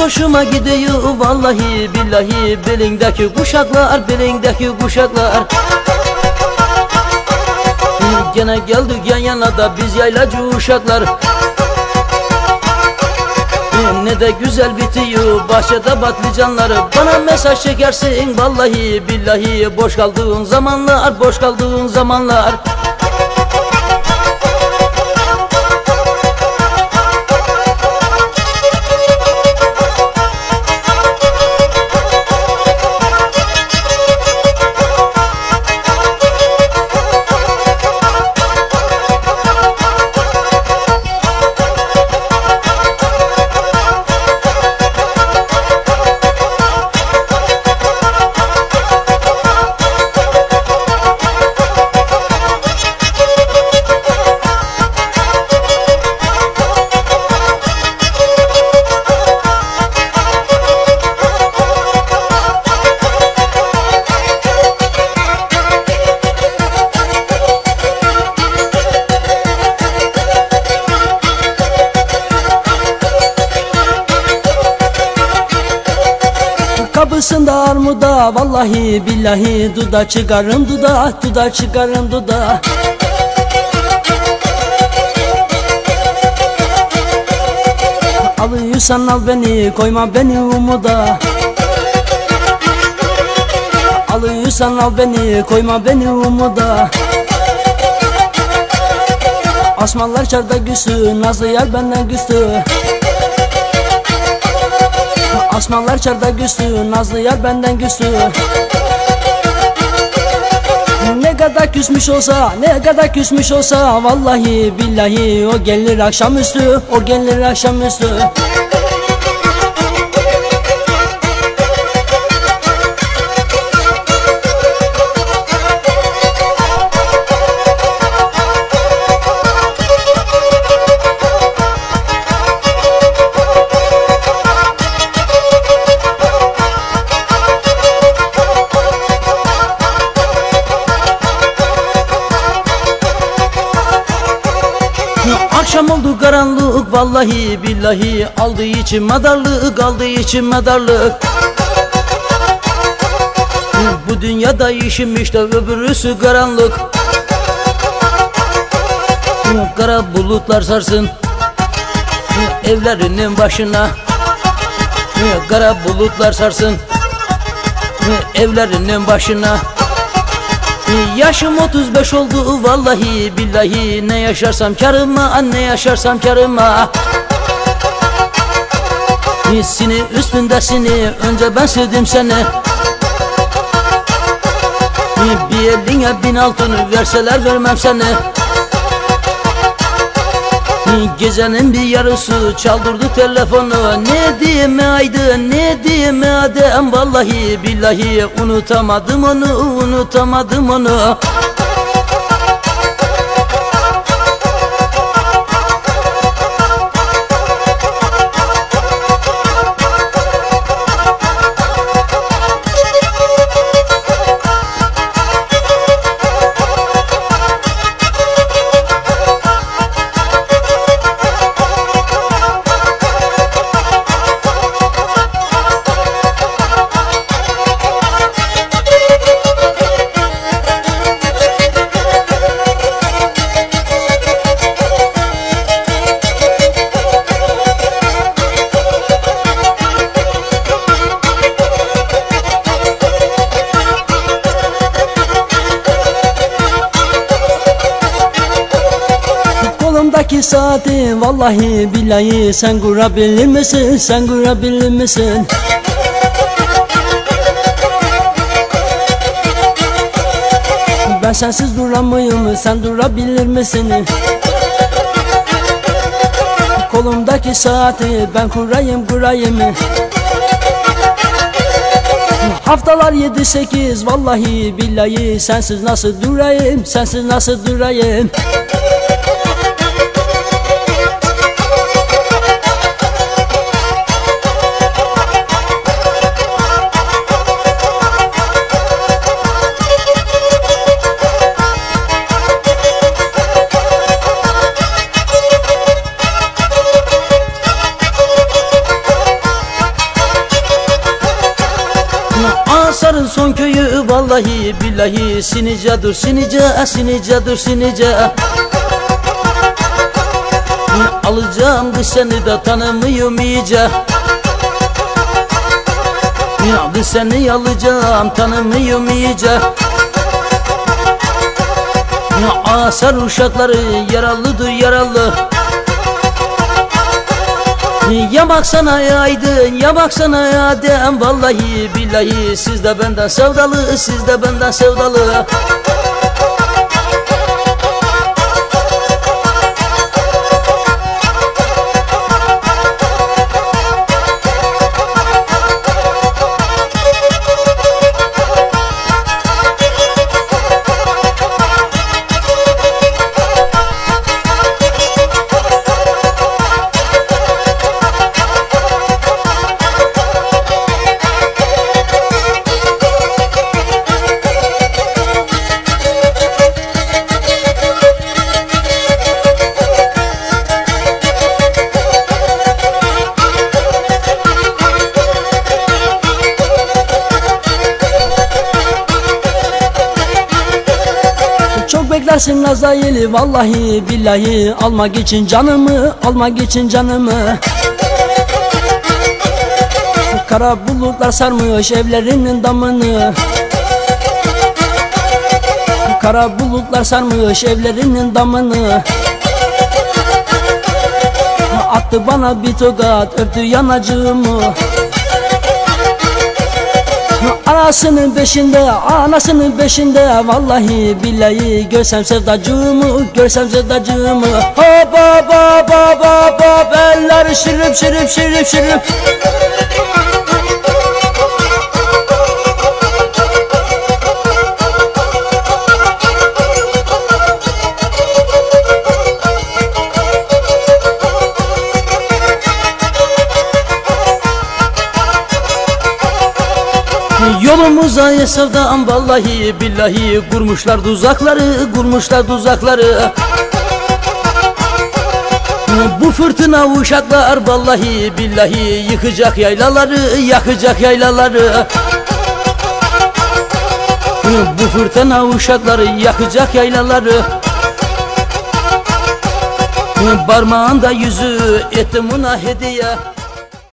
hoşuma gidiyor. Vallahi billahi belindeki kuşaklar belindeki kuşaklar. Gene geldik yan yana da biz yaylacı uşaklar. Ne de güzel bitiyor bahçede patlıcanları Bana mesaj çekersin vallahi billahi Boş kaldığın zamanlar boş kaldığın zamanlar vallahi billahi Duda çıkarım duda duda çıkarım duda. Alıyorsan al beni koyma beni umuda. Alıyorsan al beni koyma beni umuda. Asmalar çarda güçlü Nazlı yar benden güçlü Asmalar çarda güçlü Nazlı yar benden güçlü. Ne kadar küsmüş olsa Ne kadar küsmüş olsa Vallahi billahi O gelir akşamüstü O gelir akşamüstü Akşam oldu karanlık vallahi billahi. Aldığı için madarlık aldığı için madarlık Bu dünyada işim işte öbürüsü karanlık. Kara bulutlar sarsın Evlerinin başına. Kara bulutlar sarsın Evlerinin başına Yaşım 35 oldu vallahi billahi. Ne yaşarsam karıma ne yaşarsam karıma. Hissini üstündesini önce ben sevdim seni. Bir eline bin altın verseler vermem seni Gecenin bir yarısı çaldırdı telefonu. Ne diyeyim aydın ne diyeyim adem. Vallahi billahi unutamadım onu unutamadım onu Saati vallahi billahi sen kurabilir misin sen kurabilir misin? Ben sensiz duramıyorum sen durabilir misin? Kolumdaki saati ben kurayım kurayım. Haftalar yedi sekiz vallahi billahi sensiz nasıl durayım sensiz nasıl durayım vallahi billahi sinice dur sinice sinice dur sinice Alacağım kız seni de tanımıyorum iyice. Ya seni alacağım tanımıyorum iyice. Asar uşakları yaralıdır yaralı ya baksana ya aydın ya baksana ya dem Vallahi billahi siz de benden sevdalı siz de benden sevdalı Çok beklersin Azrail'i vallahi billahi. Almak için canımı, almak için canımı. Kara bulutlar sarmış evlerinin damını. Kara bulutlar sarmış evlerinin damını. Attı bana bir tokat öptü yanacığımı Anasının beşinde, anasının beşinde Vallahi billahi görsem sevdacığımı, görsem sevdacığımı. Hop hop hop hop hop hop eller şırıp şırıp şırıp şırıp Yolumuza sevdam vallahi billahi. Kurmuşlar tuzakları, kurmuşlar tuzakları. Bu fırtına uşaklar vallahi billahi. Yıkacak yaylaları, yakacak yaylaları. Bu fırtına uşakları yakacak yaylaları. Parmağında yüzü ettim ona hediye